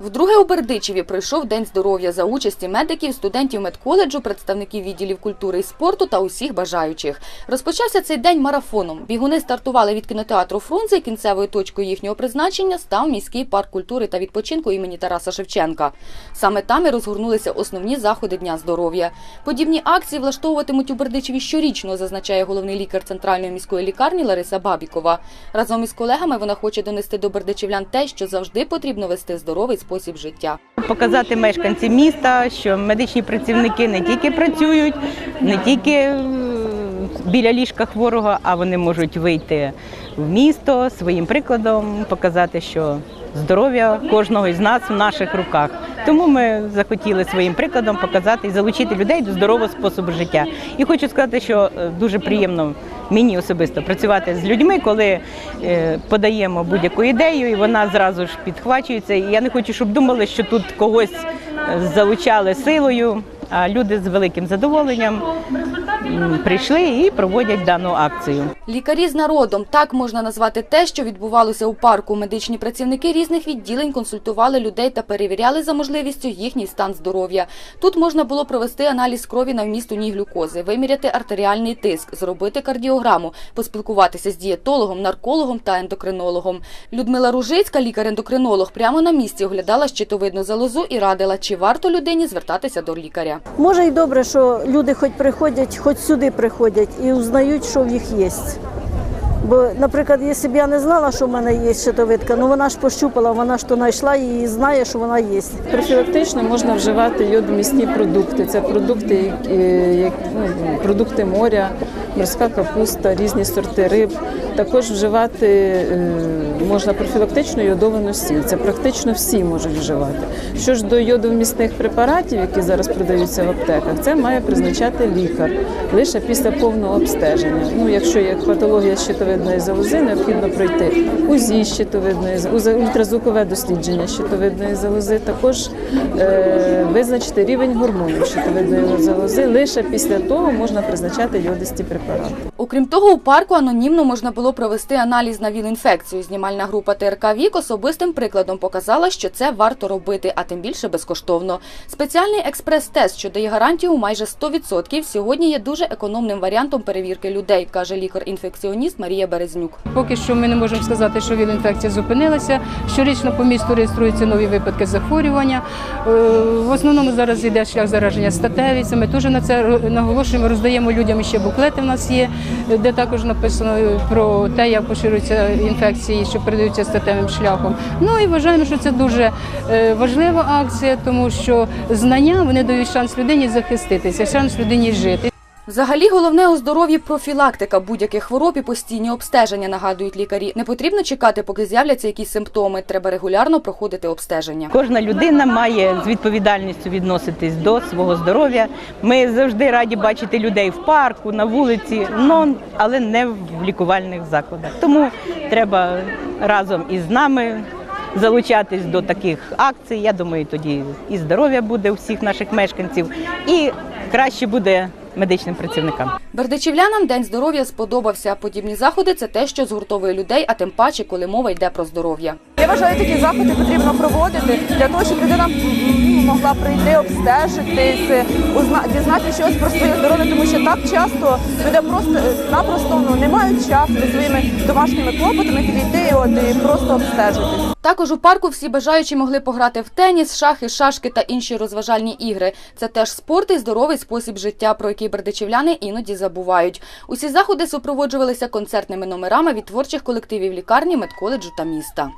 Вдруге у Бердичеві пройшов День здоров'я за участі медиків, студентів медколеджу, представників відділів культури і спорту та усіх бажаючих. Розпочався цей день марафоном. Бігуни стартували від кінотеатру Фрунзе. Кінцевою точкою їхнього призначення став міський парк культури та відпочинку імені Тараса Шевченка. Саме там і розгорнулися основні заходи Дня здоров'я. Подібні акції влаштовуватимуть у Бердичеві щорічно, зазначає головний лікар центральної міської лікарні Лариса Бабікова. Разом із колегами вона хоче донести до бердичівлян те, що завжди потрібно вести здоровий спосіб життя. Показати мешканцям міста, що медичні працівники не тільки працюють, не тільки біля ліжка хворого, а вони можуть вийти в місто своїм прикладом, показати, що здоров'я кожного із нас в наших руках. Тому ми захотіли своїм прикладом показати і залучити людей до здорового способу життя. І хочу сказати, що е, дуже приємно мені особисто працювати з людьми, коли е, подаємо будь-яку ідею, і вона зразу ж підхвачується. І я не хочу, щоб думали, що тут когось е, залучали силою. А люди з великим задоволенням прийшли і проводять дану акцію. Лікарі з народом так можна назвати те, що відбувалося у парку. Медичні працівники різних відділень консультували людей та перевіряли за можливістю їхній стан здоров'я. Тут можна було провести аналіз крові на вміст у ній глюкози, виміряти артеріальний тиск, зробити кардіограму, поспілкуватися з дієтологом, наркологом та ендокринологом. Людмила Ружицька, лікар-ендокринолог, прямо на місці оглядала щитовидну залозу і радила, чи варто людині звертатися до лікаря. Може й добре, що люди хоч приходять, хоч сюди приходять і узнають, що в їх є. Бо, наприклад, якщо б я не знала, що в мене є щитовидка, ну вона ж пощупала, вона ж то знайшла і знає, що вона є. Профілактично можна вживати йодомісні продукти. Це продукти, які- як- ну, продукти моря, морська капуста, різні сорти риб. Також вживати е, можна профілактично йодовану сіль. Це практично всі можуть вживати. Що ж до йодовмісних препаратів, які зараз продаються в аптеках, це має призначати лікар лише після повного обстеження. Ну, якщо є патологія щитовидної залози, необхідно пройти УЗІ щитовидної ультразвукове дослідження щитовидної залози, також е, визначити рівень гормонів щитовидної залози. Лише після того можна призначати йодисті препарати. Окрім того, у парку анонімно можна було провести аналіз на ВІЛ-інфекцію. Знімальна група ТРК Вік особистим прикладом показала, що це варто робити, а тим більше безкоштовно. Спеціальний експрес-тест, що дає гарантію майже 100%, сьогодні є дуже економним варіантом перевірки людей, каже лікар-інфекціоніст Марія Березнюк. Поки що ми не можемо сказати, що ВІЛ-інфекція зупинилася. Щорічно по місту реєструються нові випадки захворювання. Е, В основному зараз йде шлях зараження статеві. Ми теж на це наголошуємо, роздаємо людям ще буклети. Нас є, де також написано про те, як поширюються інфекції, що передаються статевим шляхом. Ну і вважаємо, що це дуже е, важлива акція, тому що знання вони дають шанс людині захиститися, шанс людині жити. Взагалі, головне у здоров'ї профілактика будь-яких хвороб і постійні обстеження, нагадують лікарі. Не потрібно чекати, поки з'являться якісь симптоми. Треба регулярно проходити обстеження. Кожна людина має з відповідальністю відноситись до свого здоров'я. Ми завжди раді бачити людей в парку, на вулиці, але не в лікувальних закладах. Тому треба разом із нами залучатись до таких акцій. Я думаю, тоді і здоров'я буде у всіх наших мешканців, і краще буде медичним працівникам. Бердичівлянам День здоров'я сподобався. Подібні заходи це те, що згуртовує людей, а тим паче, коли мова йде про здоров'я. Я вважаю, такі заходи потрібно проводити для того, щоб людина могла прийти, обстежитись, дізнати щось про своє здоров'я, тому що так часто люди просто напросто ну, не мають часу своїми домашніми клопотами підійти от, і просто обстежитись. Також у парку всі бажаючі могли пограти в теніс, шахи, шашки та інші розважальні ігри. Це теж спорт і здоровий спосіб життя, про який бердичівляни іноді забувають. Усі заходи супроводжувалися концертними номерами від творчих колективів лікарні, медколеджу та міста.